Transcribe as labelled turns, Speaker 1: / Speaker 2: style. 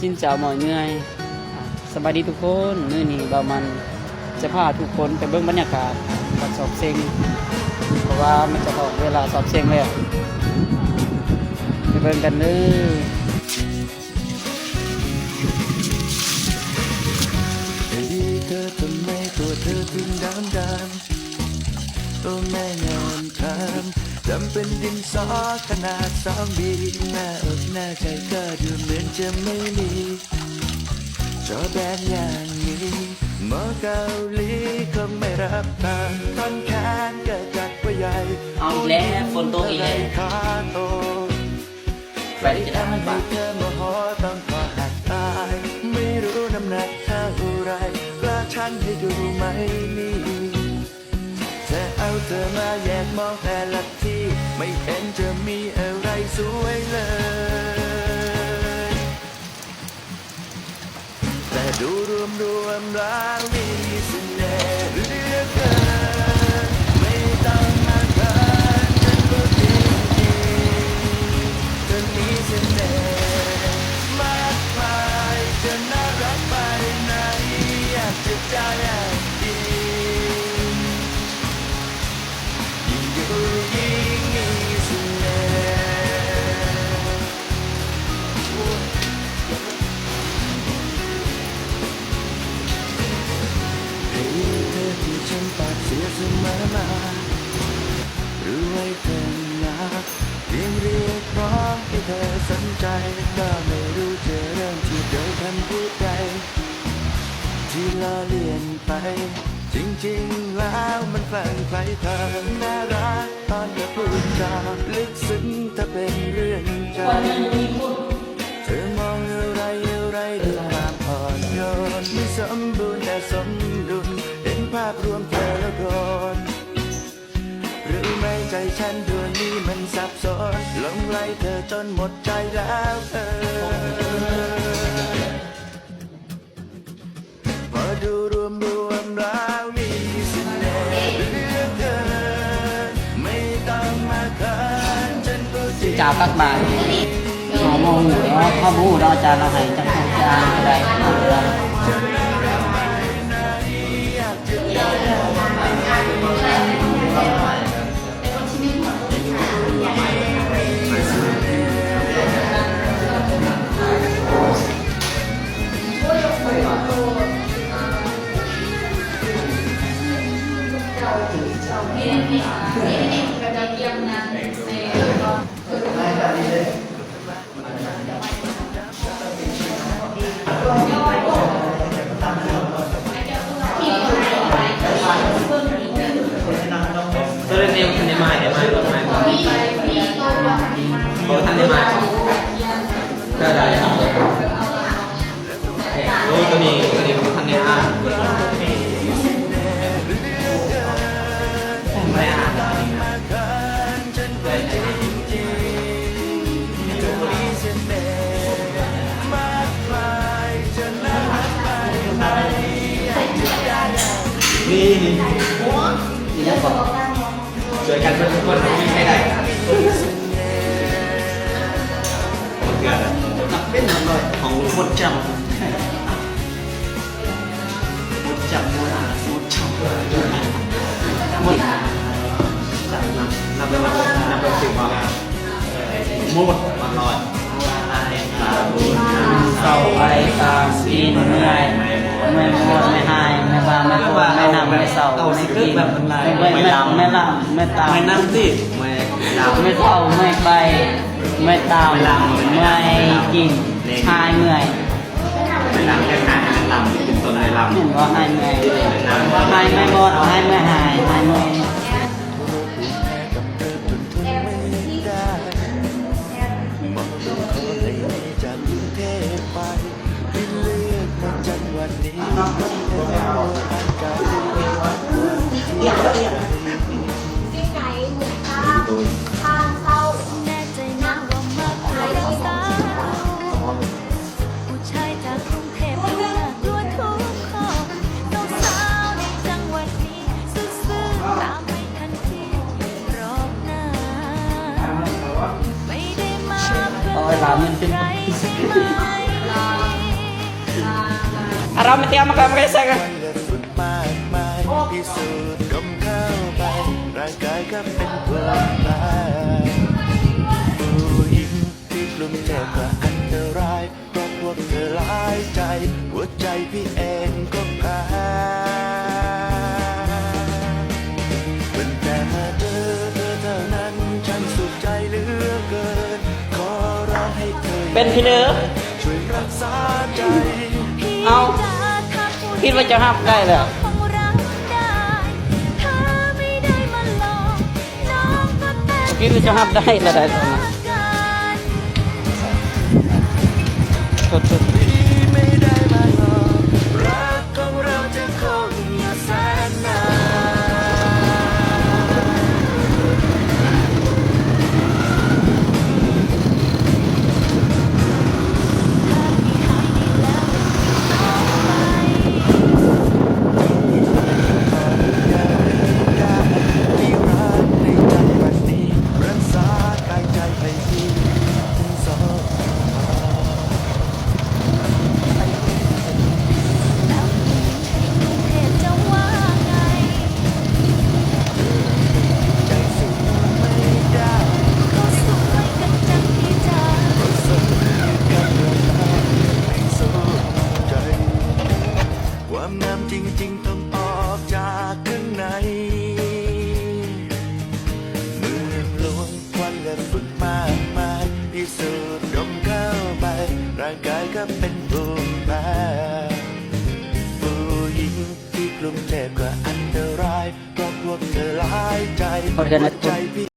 Speaker 1: สิ้นเจ้าหมอยเหนื่อยสบายดีทุกคนมื้อนี้เรามันจะพาทุกคนไปเบิ่งบรรยากาศการสอบเซ็งเพราะว่ามันจะออกเวลาสอบเซ็งแล้วไปเบิ่งกันเดี
Speaker 2: เธอตัวเธอถึงดำดำตัวแม่งามคำ จำเป็นดินสอขนาดสองบีหน้าอกหน้าใจก็ดูเหมือนจะไม่มีจอแบนอย่างนี้หมอเกาหลีคงไม่รับตามต้นแขนเกิดจากว่าใหญ่
Speaker 1: เอาอีกแล้วฝนตกอีกแล้ว
Speaker 2: ขาโต
Speaker 1: ใครจะได้มันบ้าง
Speaker 2: เธอโมโหต้องขอหักตาย ไม่รู้น้ำหนักเท่าไรกล้าชั่งให้ดูไหมนี่จะเอาเธอมาแยกมองแต่ละที่ ไม่เห็นจะมีอะไรสวยเลย แต่ดูรวมรวมๆแล้วนี่ จะเสมอมารู้ไว้เธอนะเพียงเรียกร้องให้เธอสนใจก็ไม่รู้จะเริ่มที่โดยคำพูดใดที่ล้อเลียนไป จริงๆแล้วมันแฝงใครเธอน่ารักตอนเธอพูดจา ใจฉันดวงนี้มันสับสนหลงไหลเธอจนหมดใจแล้วเธอพอดูรวมรวมๆแล้วมีเสน่ห์เหลือเกินไม่ต้องมาเขินฉันก็จริง
Speaker 1: จาตักบาทหอมองหมูเนาะข้าวหมูเราะอาจาร นี่นี่
Speaker 2: ยัง
Speaker 1: บอกช่วยกันทุกคนไม่ใช่ได้เป็นหนังเลยของมดจำมดจำมดอะมดจำมดจำนับนับเป็นนับเป็นสิ่งว่าหมดมันลอยลาบุญเศร้าไปตามปีนเมื่อย ไม่หมดไม่หายไม่บาไม่ปวดไม่นำไม่เศร้าไม่กินไม่ไม่ลำไม่ลำไม่ตาม
Speaker 3: ไม่นั่งสิไม่ดาว
Speaker 1: ไม่เศร้าไม่ไป ไม่ตามไม่กินหายเมื่อย
Speaker 3: ไม่ลำแค่หายไม่ลำเป็นตัวไม่ลำ
Speaker 1: เห็นว่าหายเมื่อยหายไม่หมดหายไม่หายหายเมื่อย
Speaker 2: namin. Aram, mati amak lang kayo sa akin. ที่
Speaker 4: สุดดมเข้า
Speaker 2: ไปร่างกายก็เป็นพลัง เป็น
Speaker 1: พี่เด้อเอาคิดว่าจะห้ามได้แล้ว
Speaker 4: คิด
Speaker 1: ว่าจะห้ามได้
Speaker 2: แล้
Speaker 4: วได้
Speaker 2: ตรงนั้ สูดดมเข้าไป ร่างกายก็เป็นภูมิแพ้ผู้หญิงที่กรุงเทพก็อันตรายเพราะพวกเธอร้ายใจ
Speaker 1: เพราะ
Speaker 2: ฉะนั้น